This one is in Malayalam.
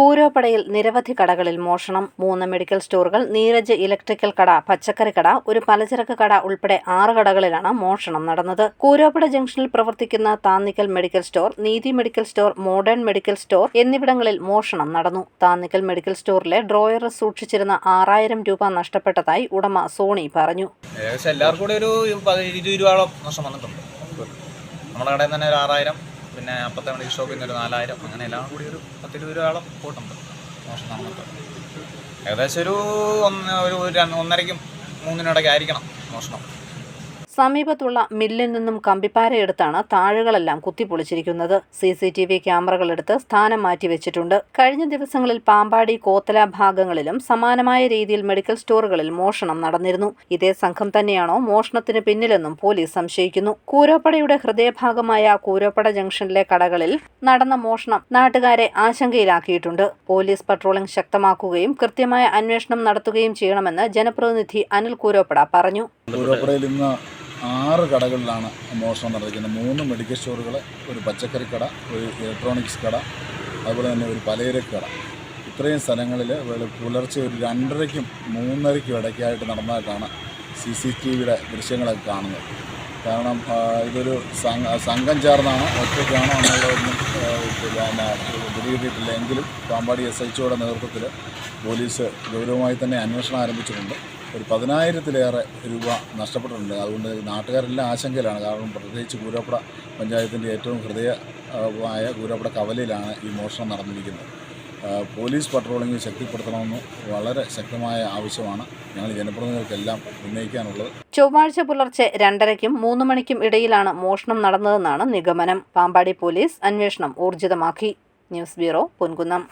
കൂരോപ്പടയിൽ നിരവധി കടകളിൽ മോഷണം. മൂന്ന് മെഡിക്കൽ സ്റ്റോറുകൾ നീരജ് ഇലക്ട്രിക്കൽ കട പച്ചക്കറി കട ഒരു പലചരക്ക് കട ഉൾപ്പെടെ ആറ് കടകളിലാണ് മോഷണം നടന്നത്. കൂരോപ്പട ജംഗ്ഷനിൽ പ്രവർത്തിക്കുന്ന Thannickal medical store Neethi medical store modern medical store എന്നിവിടങ്ങളിൽ മോഷണം നടന്നു. താന്നിക്കൽ മെഡിക്കൽ സ്റ്റോറിലെ ഡ്രോയർ സൂക്ഷിച്ചിരുന്ന ആറായിരം രൂപ നഷ്ടപ്പെട്ടതായി ഉടമ സോണി പറഞ്ഞു. എല്ലാവർക്കും കൂടി ഒരു പതി- ഇരുപത് രൂപയോളം നഷ്ടം വന്നിട്ടുണ്ട്. നമ്മുടെ കടയിൽ തന്നെ ഒരു ആറായിരം പിന്നെ അപ്പത്തെ മെഡിക്കൽ ഷോപ്പിൽ നിന്ന് ഒരു നാലായിരം അങ്ങനെ എല്ലാം കൂടി ഒരു പത്തിരുപത് രൂപയോളം പോയിട്ടുണ്ട്. മോശം നടന്നിട്ടുണ്ട് ഏകദേശം ഒരു ഒന്ന് ഒരു ഒന്നരയ്ക്കും മൂന്നിനിടയ്ക്ക് ആയിരിക്കണം മോഷണം. സമീപത്തുള്ള മില്ലിൽ നിന്നും കമ്പിപ്പാരയെടുത്താണ് താഴുകളെല്ലാം കുത്തിപ്പൊളിച്ചിരിക്കുന്നത്. സി സി ടി വി ക്യാമറകളെടുത്ത് സ്ഥാനം മാറ്റിവെച്ചിട്ടുണ്ട് കഴിഞ്ഞ ദിവസങ്ങളിൽ പാമ്പാടി കോത്തല ഭാഗങ്ങളിലും സമാനമായ രീതിയിൽ മെഡിക്കൽ സ്റ്റോറുകളിൽ മോഷണം നടന്നിരുന്നു. ഇതേ സംഘം തന്നെയാണോ മോഷണത്തിന് പിന്നിലെന്നും പോലീസ് സംശയിക്കുന്നു. കൂരോപ്പടയുടെ ഹൃദയഭാഗമായ കൂരോപ്പട ജംഗ്ഷനിലെ കടകളിൽ നടന്ന മോഷണം നാട്ടുകാരെ ആശങ്കയിലാക്കിയിട്ടുണ്ട്. പോലീസ് പട്രോളിംഗ് ശക്തമാക്കുകയും കൃത്യമായ അന്വേഷണം നടത്തുകയും ചെയ്യണമെന്ന് ജനപ്രതിനിധി അനിൽ കൂരോപ്പട പറഞ്ഞു. പൂരപ്പുറയിൽ ഇന്ന് ആറ് കടകളിലാണ് മോഷണം നടത്തിക്കുന്നത് മൂന്ന് മെഡിക്കൽ സ്റ്റോറുകൾ ഒരു പച്ചക്കറി കട ഒരു ഇലക്ട്രോണിക്സ് കട അതുപോലെ തന്നെ ഒരു പലചരക്ക് കട. ഇത്രയും സ്ഥലങ്ങളിൽ പുലർച്ചെ ഒരു രണ്ടരയ്ക്കും മൂന്നരയ്ക്കും ഇടയ്ക്കായിട്ട് നടന്നതായിട്ടാണ് സി സി ടി വിയുടെ ദൃശ്യങ്ങളൊക്കെ കാണുന്നത്. കാരണം ഇതൊരു സംഘ- ചേർന്നാണ് ഒറ്റയ്ക്കാണോ എന്നുള്ളതൊന്നും പിന്നെ പിടികിട്ടിയിട്ടില്ല എങ്കിലും പാമ്പാടി എസ് എച്ച് നേതൃത്വത്തിൽ പോലീസ് ഗൗരവമായി തന്നെ അന്വേഷണം ആരംഭിച്ചിട്ടുണ്ട്. ഒരു പതിനായിരത്തിലേറെ രൂപ നഷ്ടപ്പെട്ടിട്ടുണ്ട്. അതുകൊണ്ട് നാട്ടുകാരെല്ലാം ആശങ്കയിലാണ്. കാരണം പ്രത്യേകിച്ച് കൂരപ്പുഴ പഞ്ചായത്തിന്റെ ഏറ്റവും ഹൃദയമായ കൂരപ്പുഴ കവലയിലാണ് ഈ മോഷണം നടന്നിരിക്കുന്നത്. പോലീസ് പട്രോളിംഗ് ശക്തിപ്പെടുത്തണമെന്ന് വളരെ ശക്തമായ ആവശ്യമാണ് ഞങ്ങൾ ജനപ്രതിനിധികൾക്കെല്ലാം ഉന്നയിക്കാനുള്ളത്. ചൊവ്വാഴ്ച പുലർച്ചെ രണ്ടരയ്ക്കും മൂന്ന് മണിക്കും ഇടയിലാണ് മോഷണം നടന്നതെന്നാണ് നിഗമനം. പാമ്പാടി പോലീസ് അന്വേഷണം ഊർജിതമാക്കി. News bureau Ponkunnam.